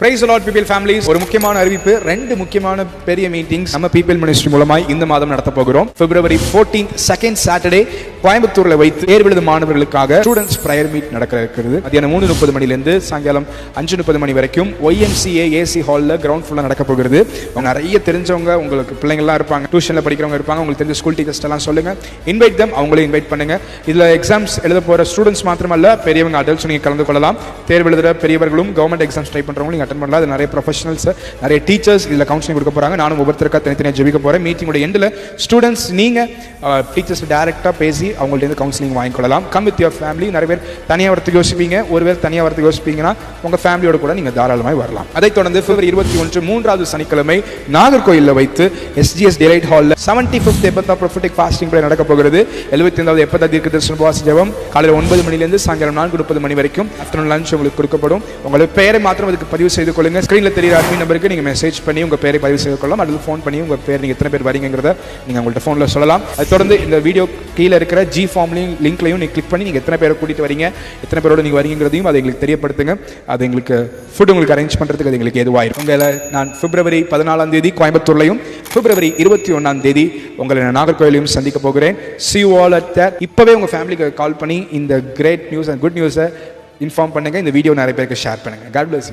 Price lot people families ஒரு முக்கியமான அறிவிப்பு ரெண்டு முக்கியமான பெரிய மீட்டிங்ஸ் நம்ம பீப்பிள் மினிஸ்ட்ரி மூலமாக இந்த மாதம் நடத்த போகிறோம். பிப்ரவரி 14th செகண்ட் சாட்டர்டே கோயம்புத்தூர்ல வைத்து தேர்வெழுது மாணவர்களுக்காக ஸ்டூடெண்ட்ஸ் ப்ரையர் மீட் நடக்க இருக்கிறது மதியானம் மூணு முப்பது மணிலேருந்து சாயங்காலம் அஞ்சு முப்பது மணி வரைக்கும் ஒய்எம்சிஏ ஏசி ஹாலில் கிரவுண்ட் ஃபுல்லாக நடக்க போகிறது. நிறைய தெரிஞ்சவங்க உங்களுக்கு பிள்ளைங்கள்லாம் இருப்பாங்க டியூஷனில் படிக்கிறவங்க இருப்பாங்க உங்களுக்கு தெரிஞ்ச ஸ்கூல் டீச்சர்ஸ் எல்லாம் சொல்லுங்க. இன்வைட் தம் அவங்களே இன்வைட் பண்ணுங்க. இதில் எக்ஸாம்ஸ் எழுத போற ஸ்டூடெண்ட்ஸ் மாத்திரமல்ல பெரியவங்க அடல்ட்ஸ் நீங்கள் கலந்து கொள்ளலாம். தேர்வு பெரியவர்களும் கவர்மெண்ட் எக்ஸாம்ஸ் ட்ரை பண்ணுறவங்களும் நீங்க அட்டன் பண்ணலாம் அது நிறைய ப்ரொஃபஷனல்ஸ் நிறைய டீச்சர்ஸ் இதில் கவுன்சிலிங் கொடுக்க போறாங்க. நானும் ஒவ்வொருத்தருக்கா தனித்தனியாக ஜெபிக்க போறேன். மீட்டிங்கோட எண்டில் ஸ்டூடெண்ட்ஸ் நீங்க டீச்சர்ஸ் டேரெக்டாக பேசி அவங்கள்ட்ட இருந்து கவுன்சிலிங் வாங்கிக்கொள்ளலாம். கம் வித் யுவர் ஃபேமிலி நிறைய பேர் தனியாக வரத்துக்கு யோசிப்பீங்க. பேர் தனியாக வரத்துக்கு யோசிப்பீங்கன்னா உங்கள் ஃபேமிலியோட கூட நீங்கள் தாராளமாக வரலாம். அதைத் தொடர்ந்து பிப்ரவரி இருபத்தி ஒன்று மூன்றாவது சனிக்கிழமை நாகர்கோயிலில் வைத்து எஸ்ஜிஎஸ் டிலைட் ஹாலில் செவன்டி ஃபிஃப்த் எப்பத்தா ப்ரொஃபட்டிக் ஃபாஸ்டிங் ப்ரே நடக்க போகிறது? எழுபத்தி ஐந்தாவது எப்பத்தா தீர்க்க தரிசன உபவாச ஜெபம்? காலையில் ஒன்பது மணிலேருந்து சாயங்காலம் நான்கு முப்பது மணி வரைக்கும் அத்தனை லஞ்ச் உங்களுக்கு கொடுக்கப்படும். உங்களுடைய பெயரை மாத்திரம் அதுக்கு பதிவு செய்து கொள்ளுங்கள் ஸ்க்ரீனில் தெரியுற அட்மின் நம்பருக்கு நீங்கள் மெசேஜ் பண்ணி உங்கள் பேரை பதிவு செய்து கொள்ளலாம். அல்லது ஃபோன் பண்ணி உங்கள் பேர் நீங்கள் எத்தனை பேர் வரீங்கிறத நீங்கள் உங்கள்கிட்ட ஃபோனில் சொல்லலாம். அது தொடர்ந்து இந்த வீடியோ கீழே இருக்கிற ஜி ஃபார்ம்லையும் லிங்க்லையும் நீங்கள் கிளிக் பண்ணி நீங்கள் எத்தனை பேரை கூட்டிட்டு வரீங்க எத்தனை பேரோட நீங்கள் வரீங்கிறதையும் அதை எங்களுக்கு தெரியப்படுத்துங்க. அது எங்களுக்கு ஃபுட் உங்களுக்கு அரேஞ்ச் பண்ணுறதுக்கு அது எங்களுக்கு எதுவாயிருக்கும் உங்களை நான் பிப்ரவரி பதினாலாம் தேதி கோயம்புத்தூர்லையும் பிப்ரவரி இருபத்தி ஒன்றாம் தேதி உங்களை நான் நாகர்கோயிலையும் சந்திக்க போகிறேன். சி ஆல் அட் இப்போவே உங்கள் ஃபேமிலிக்கு கால் பண்ணி இந்த கிரேட் நியூஸ் அண்ட் குட் நியூஸை இன்ஃபார்ம் பண்ணுங்க. இந்த வீடியோ நிறைய பேருக்கு ஷேர் பண்ணுங்கள் காட் பிளஸ்